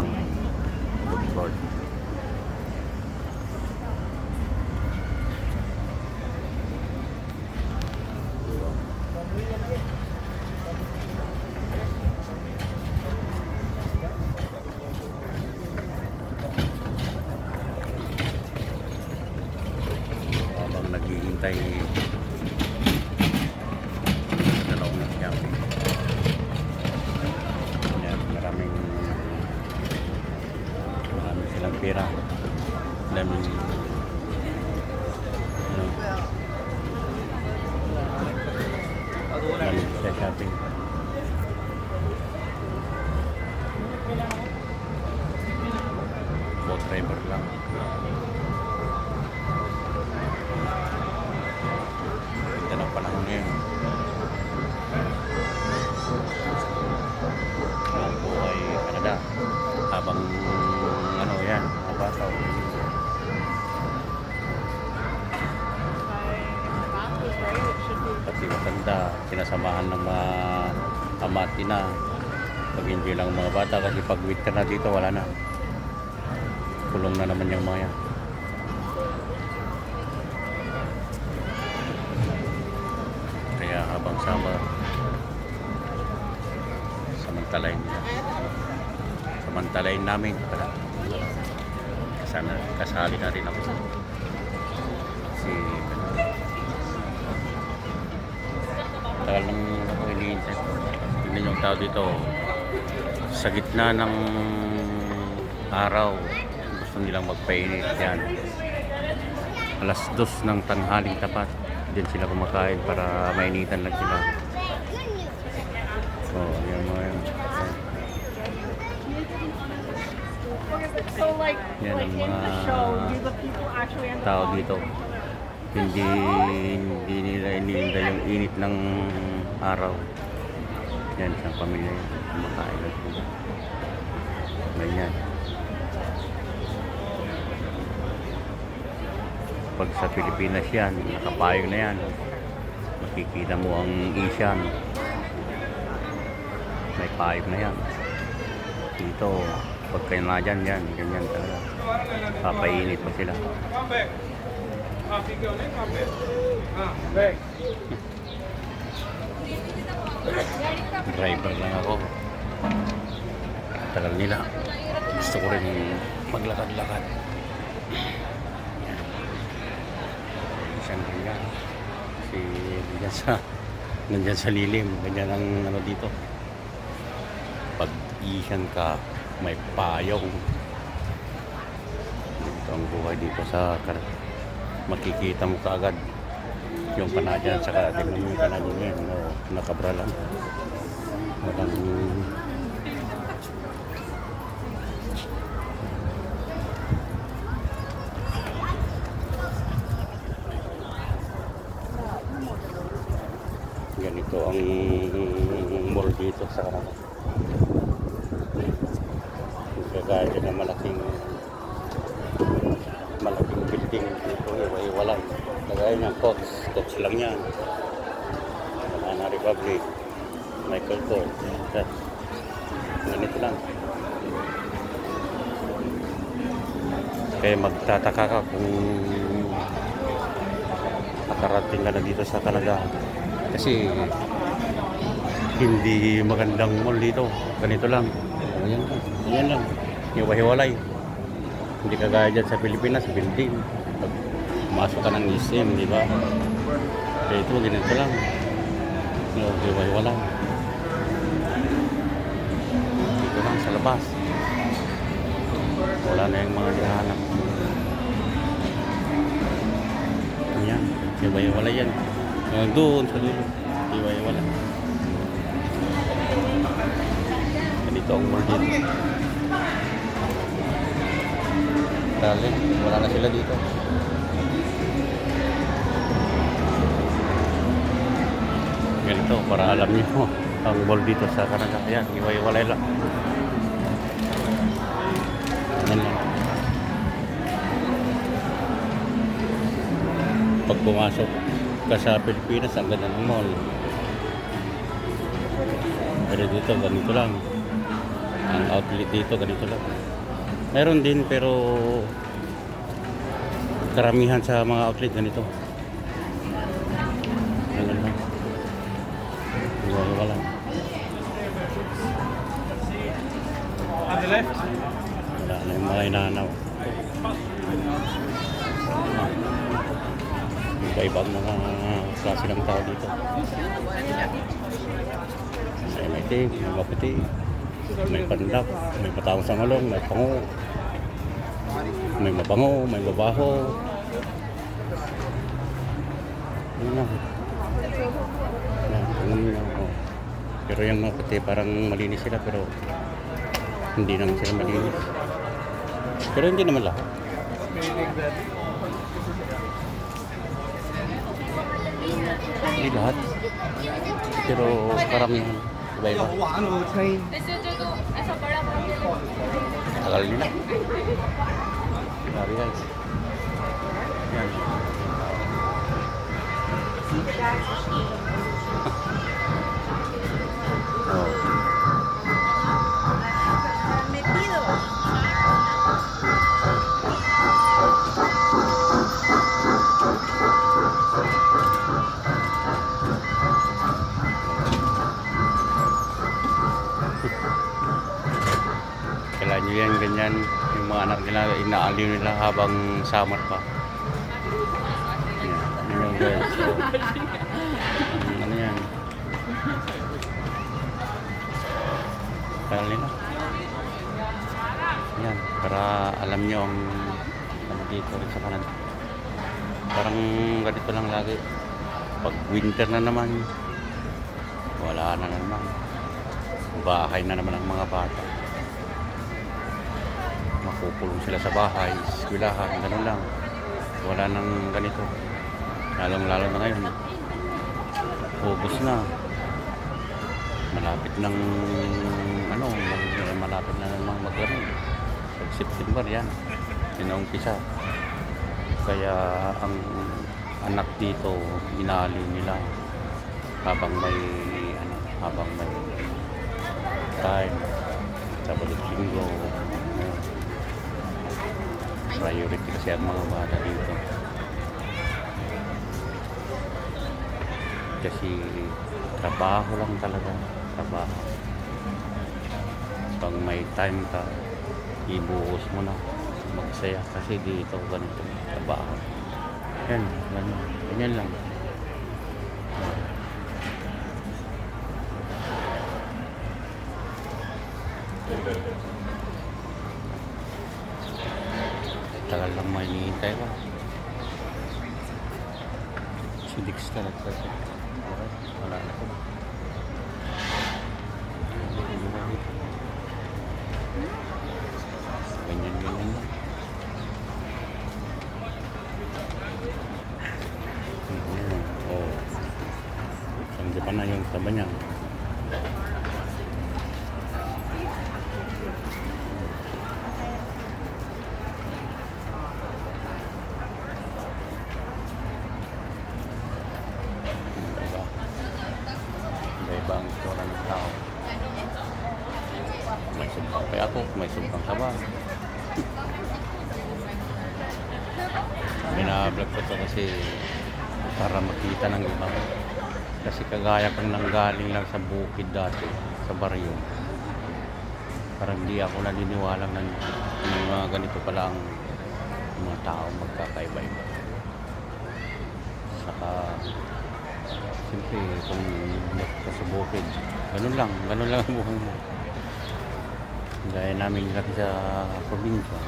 ng food court. Habang naghihintay Pati matanda, sinasamahan ng mga ama at ina. Pag hindi lang mga bata kasi pag ka na dito, wala na. Kulong na naman yung mga yan. Kaya habang summer, samantalain nila. Samantalain namin pala. Sana kasali na rin ako. Si tagal nang hinihintay. Tingnan yung tao dito. Sa gitna ng araw, gusto nilang magpainit yan. Alas dos ng tanghaling tapat. Diyan sila kumakain para mainitan lang sila. So, yan mga yan. So like, Yan ang mga Tao dito. Hindi, hindi nila iniinda yung init ng araw. Yan, sa pamilya yan. Kumakain lang sila. Ganyan. Pag sa Pilipinas yan, nakapayong na yan. Makikita mo ang Asian. May payong na yan. Dito, pag kayo na dyan, yan, ganyan talaga. Papainit pa sila. Driver lang ako. Tagal nila. Gusto ko rin maglakad-lakad. Isang ganyan. Si ganyan sa nandyan sa lilim. Ganyan ang ano dito. Pag isan ka, may payong. Dito ang buhay dito sa kar makikita mo kaagad yung Canadian saka tingnan mo yung Canadian ngayon no, nakabra lang. Walang ganito ang mall dito sa din ng malaking malaking building dito iwa-iwalay kagaya niya Cox. Cox lang yan. Banana Republic. Michael Kors ganito lang. Kaya magtataka ka kung nakarating ka na dito sa Canada. Kasi hindi magandang mall dito. Ganito lang. Ayan lang. Ayan lang. Hiwa-hiwalay. Hindi kagaya dyan sa Pilipinas, building. Pumasok ka ng museum, di ba? Kaya ito, ganito lang. No, hiwa lang. Dito lang sa labas. Wala na yung mga dihanap. Ayan, hiwa-hiwala yan. Hanggang doon sa dulo. Hiwa-hiwala. Ganito ang mall dito. Dali, wala na sila dito. Ganito, para alam niyo ang mall dito sa Canada. Ayan, iwa-iwalay lang. Ayan lang. Pag pumasok ka sa Pilipinas, ang ganda ng mall. Pero dito, ganito lang. Ang outlet dito, ganito lang. Meron din pero karamihan sa mga outlet ganito. Wala na yung mga inanaw. Iba-ibang mga klase ng tao dito. May maitim, may maputi, may pandak, may patawang sa malong, may pango, may mabango, may lang. Yan, ganun lang, oh. Pero yung maputi parang malinis sila pero hindi naman sila malinis. Pero hindi naman lahat. Hindi lahat. Pero karamihan. Iba-iba. Tagal nila. Sabi guys. Yan. oh. Inaaliw nila habang summer pa. Yan, yan guys. Ano yan? Kaya nila. Yan, para alam nyo ang ano dito rin sa kanan. Parang ganito lang lagi. Pag winter na naman, wala na naman. Bahay na naman ang mga bata makukulong sila sa bahay, eskwelahan, ganun lang. Wala nang ganito. Lalong lalo na ngayon. Ubus na. Malapit ng ano, malapit na namang maglamig. Pag September yan. Sinumpisa. Kaya ang anak dito, inaaliw nila habang may ano, habang may time sa balik linggo. Priority kasi ang mga bata dito. Kasi trabaho lang talaga. Trabaho. Pag may time ka, ibuhos mo na. Magsaya. Kasi dito ganito. Trabaho. Yan. Ganyan, ganyan lang. Tagal lang may hinihintay ko. Dix ka nagpasa. Wala na ko. Ganyan ganyan lang. Oh. Sandi pa na yung taba niya. Diba? Iba-iba ang itsura ng tao. May sumpang kaya ako, may sumpang taba. Binablog ko to kasi para makita ng iba. Kasi kagaya kang nanggaling lang sa bukid dati, sa baryo. Parang di ako naniniwalang ng, mga ganito pala ang mga tao magkakaiba-iba. Saka Siyempre, kung ka sa bukid, ganun lang, ganun lang ang buhay mo. Gaya namin laki sa probinsya.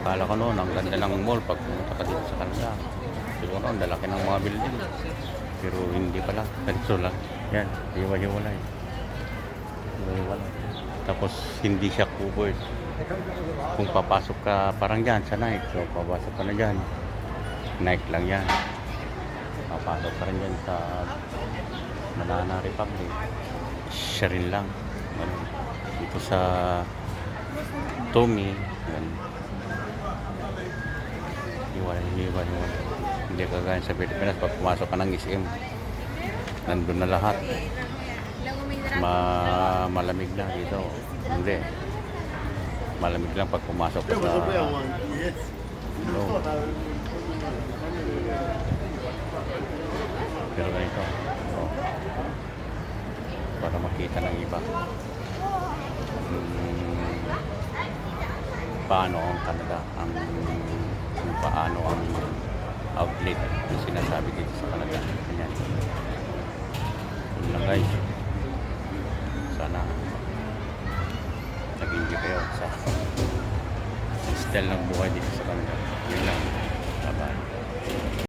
Akala ko noon, ang ganda ng mall pag pumunta ka dito sa kanila. Siguro ang lalaki ng mga building. Pero hindi pala, ganito lang. Yan, hiwa-hiwalay. Hiwa-hiwalay. Tapos hindi siya covered kung papasok ka parang dyan sa night so papasok ka na dyan night lang yan papasok ka rin dyan sa Manana Republic siya rin lang Ganun. dito sa Tommy yan iwan iwan iwan Hindi kagaya sa Pilipinas, pag pumasok ka ng SM, nandun na lahat. Ma malamig na dito. Hindi. Malamig lang pag pumasok ka sa no. Pero ganito. Oh. Para makita ng iba. Hmm, paano ang Canada ang kung paano ang outlet na sinasabi dito sa Canada. Ganyan. Yun lang guys. Sana nag-enjoy kayo sa style ng buhay dito sa Canada. Yun lang.